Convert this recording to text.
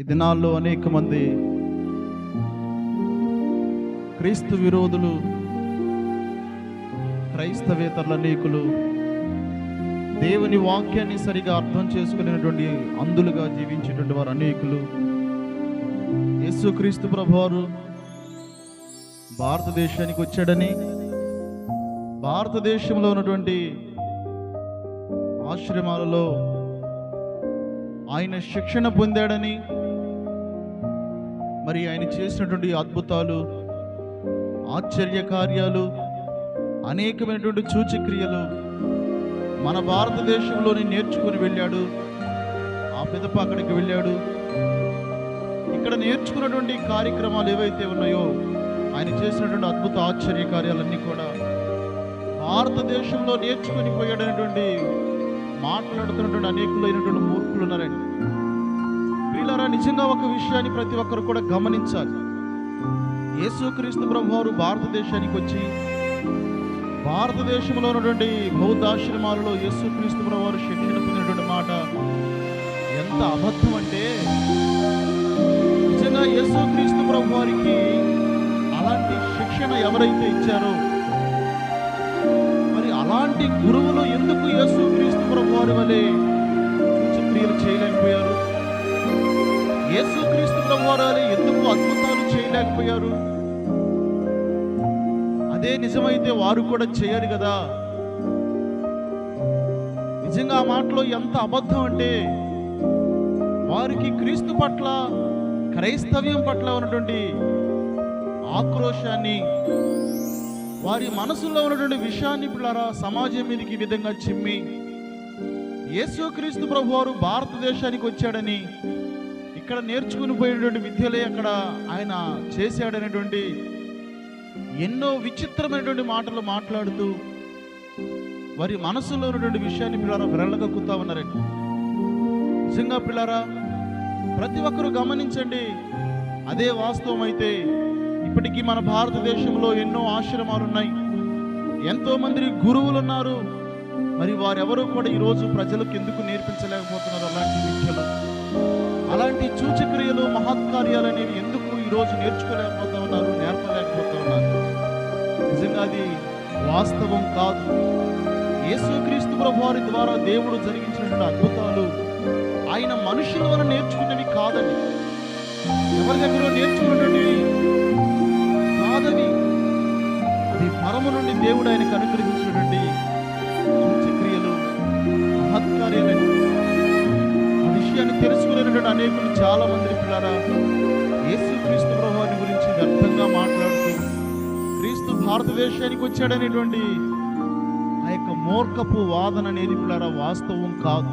ఈ దినాల్లో అనేక మంది క్రీస్తు విరోధులు క్రైస్తవేతరుల అనేకులు దేవుని వాక్యాన్ని సరిగా అర్థం చేసుకునేటువంటి అందులుగా జీవించేటువంటి వారు అనేకులు. యేసుక్రీస్తు ప్రభువారు భారతదేశానికి వచ్చాడని భారతదేశంలో ఉన్నటువంటి ఆశ్రమాలలో ఆయన శిక్షణ పొందాడని మరి ఆయన చేసినటువంటి అద్భుతాలు ఆశ్చర్య కార్యాలు అనేకమైనటువంటి సూచక్రియలు మన భారతదేశంలోని నేర్చుకుని వెళ్ళాడు ఆ పిదప అక్కడికి వెళ్ళాడు. ఇక్కడ నేర్చుకున్నటువంటి కార్యక్రమాలు ఏవైతే ఉన్నాయో ఆయన చేసినటువంటి అద్భుత ఆశ్చర్య కార్యాలన్నీ కూడా భారతదేశంలో నేర్చుకుని పోయాడనేటువంటి మాట్లాడుతున్నటువంటి అనేకులైనటువంటి మూర్ఖులు ఉన్నారండి. వీళ్ళరా నిజంగా ఒక విషయాన్ని ప్రతి ఒక్కరు కూడా గమనించాలి. యేసుక్రీస్తు ప్రభువారు భారతదేశానికి వచ్చి భారతదేశంలో ఉన్నటువంటి బౌద్ధాశ్రమాలలో యేసుక్రీస్తు ప్రభువారు శిక్షణ పొందినటువంటి మాట ఎంత అబద్ధం అంటే నిజంగా యేసుక్రీస్తు ప్రభువారికి అలాంటి శిక్షణ ఎవరైతే ఇచ్చారో మరి అలాంటి గురువులు యేసుక్రీస్తు ప్రభువారాలు ఎందుకు అద్భుతాలు చేయలేకపోయారు? అదే నిజమైతే వారు కూడా చేయరు కదా? నిజంగా ఆ మాటలో ఎంత అబద్ధం అంటే వారికి క్రీస్తు పట్ల క్రైస్తవ్యం పట్ల ఉన్నటువంటి ఆక్రోశాన్ని వారి మనసులో ఉన్నటువంటి విషయాన్ని పిల్లరా సమాజం మీదకి విధంగా చిమ్మి యేసుక్రీస్తు ప్రభు వారు భారతదేశానికి వచ్చాడని ఇక్కడ నేర్చుకుని పోయినటువంటి విద్యలే అక్కడ ఆయన చేశాడనేటువంటి ఎన్నో విచిత్రమైనటువంటి మాటలు మాట్లాడుతూ వారి మనసులో ఉన్నటువంటి విషయాన్ని పిల్లరా విరళగక్కుతా ఉన్నారండి. నిజంగా పిల్లరా ప్రతి ఒక్కరూ గమనించండి అదే వాస్తవం అయితే ఇప్పటికీ మన భారతదేశంలో ఎన్నో ఆశ్రమాలు ఉన్నాయి ఎంతో మంది గురువులు ఉన్నారు మరి వారెవరూ కూడా ఈరోజు ప్రజలకు ఎందుకు నేర్పించలేకపోతున్నారు అలాంటి విద్యలు? అలాంటి సూచక్రియలు మహత్కార్యాలు అనేవి ఎందుకు ఈరోజు నేర్చుకోలేకపోతా ఉన్నారు నేర్పలేకపోతా ఉన్నారు? నిజంగా అది వాస్తవం కాదు. యేసుక్రీస్తు ప్రభు వారి ద్వారా దేవుడు జరిగించినటువంటి అద్భుతాలు ఆయన మనుషుల వల్ల నేర్చుకున్నవి కాదని ఎవరి దగ్గర నేర్చుకున్నటువంటివి కాదని అది పరమ నుండి దేవుడు ఆయనకు అనుగ్రహించినటువంటి అనేకులు చాలా మంది పిల్లరా యేసు క్రీస్తు ప్రభువాని గురించి వ్యర్థంగా మాట్లాడుతూ క్రీస్తు భారతదేశానికి వచ్చాడనేటువంటి ఆ యొక్క మూర్ఖపు వాదన అనేది పిల్లరా వాస్తవం కాదు.